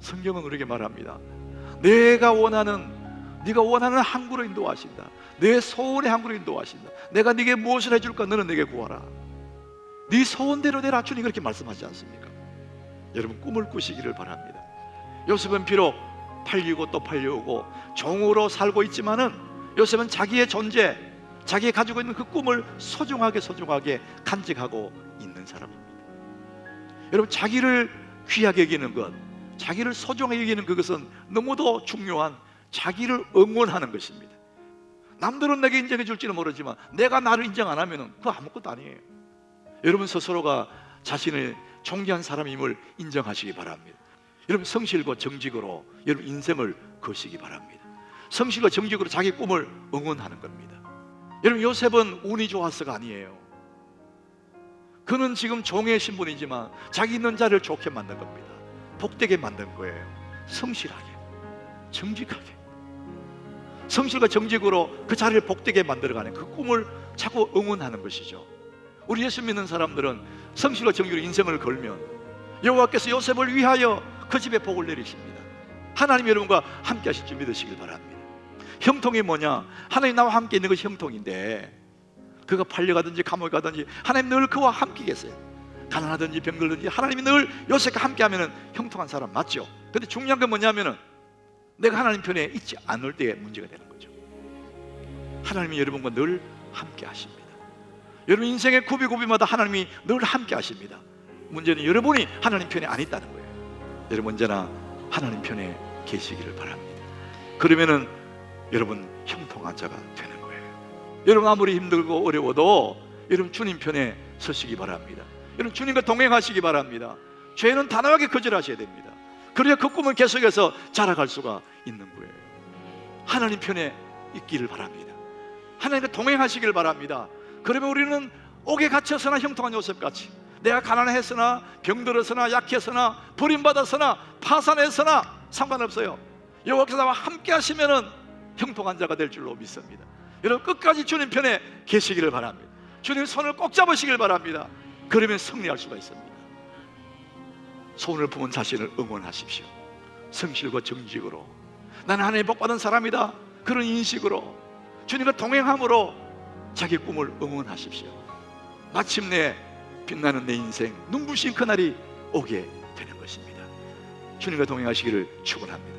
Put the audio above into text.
성경은 우리에게 말합니다. 내가 원하는 네가 원하는 항구로 인도하신다. 내 소원의 항구로 인도하신다. 내가 네게 무엇을 해줄까? 너는 내게 구하라. 네 소원대로 되라. 주님 그렇게 말씀하지 않습니까? 여러분 꿈을 꾸시기를 바랍니다. 요셉은 비록 팔리고 또 팔려오고 종으로 살고 있지만은 요셉은 자기의 존재, 자기가 가지고 있는 그 꿈을 소중하게 소중하게 간직하고 있는 사람입니다. 여러분 자기를 귀하게 여기는 것, 자기를 소중하게 여기는 그것은 너무도 중요한 자기를 응원하는 것입니다. 남들은 내게 인정해 줄지는 모르지만 내가 나를 인정 안 하면은 그거 아무것도 아니에요. 여러분 스스로가 자신을 존귀한 사람임을 인정하시기 바랍니다. 여러분 성실과 정직으로 여러분 인생을 거시기 바랍니다. 성실과 정직으로 자기 꿈을 응원하는 겁니다. 여러분 요셉은 운이 좋았어가 아니에요. 그는 지금 종의 신분이지만 자기 있는 자리를 좋게 만든 겁니다. 복되게 만든 거예요. 성실하게, 정직하게. 성실과 정직으로 그 자리를 복되게 만들어가는 그 꿈을 자꾸 응원하는 것이죠. 우리 예수 믿는 사람들은 성실과 정직으로 인생을 걸면 여호와께서 요셉을 위하여 그 집에 복을 내리십니다. 하나님 여러분과 함께 하실 줄 믿으시길 바랍니다. 형통이 뭐냐? 하나님 나와 함께 있는 것이 형통인데 그가 팔려가든지 감옥에 가든지 하나님 늘 그와 함께 계세요. 가난하든지 병들든지 하나님이 늘 요셉과 함께하면 형통한 사람 맞죠? 근데 중요한 건 뭐냐면은 내가 하나님 편에 있지 않을 때에 문제가 되는 거죠. 하나님이 여러분과 늘 함께 하십니다. 여러분 인생의 고비고비마다 하나님이 늘 함께 하십니다. 문제는 여러분이 하나님 편에 안 있다는 거예요. 여러분 언제나 하나님 편에 계시기를 바랍니다. 그러면은 여러분 형통한 자가 되는 거예요. 여러분 아무리 힘들고 어려워도 여러분 주님 편에 서시기 바랍니다. 여러분 주님과 동행하시기 바랍니다. 죄는 단호하게 거절하셔야 됩니다. 그래야 그 꿈을 계속해서 자라갈 수가 있는 거예요. 하나님 편에 있기를 바랍니다. 하나님과 동행하시길 바랍니다. 그러면 우리는 옥에 갇혀서나 형통한 요셉같이 내가 가난했으나 병들었으나 약했으나 버림받았으나 파산했으나 상관없어요. 여호와께서 나와 함께 하시면은 형통한 자가 될 줄로 믿습니다. 여러분 끝까지 주님 편에 계시기를 바랍니다. 주님 손을 꼭 잡으시길 바랍니다. 그러면 승리할 수가 있습니다. 손을 품은 자신을 응원하십시오. 성실과 정직으로 나는 하나님 복 받은 사람이다. 그런 인식으로 주님과 동행함으로 자기 꿈을 응원하십시오. 마침내 빛나는 내 인생 눈부신 그날이 오게 되는 것입니다. 주님과 동행하시기를 축원합니다.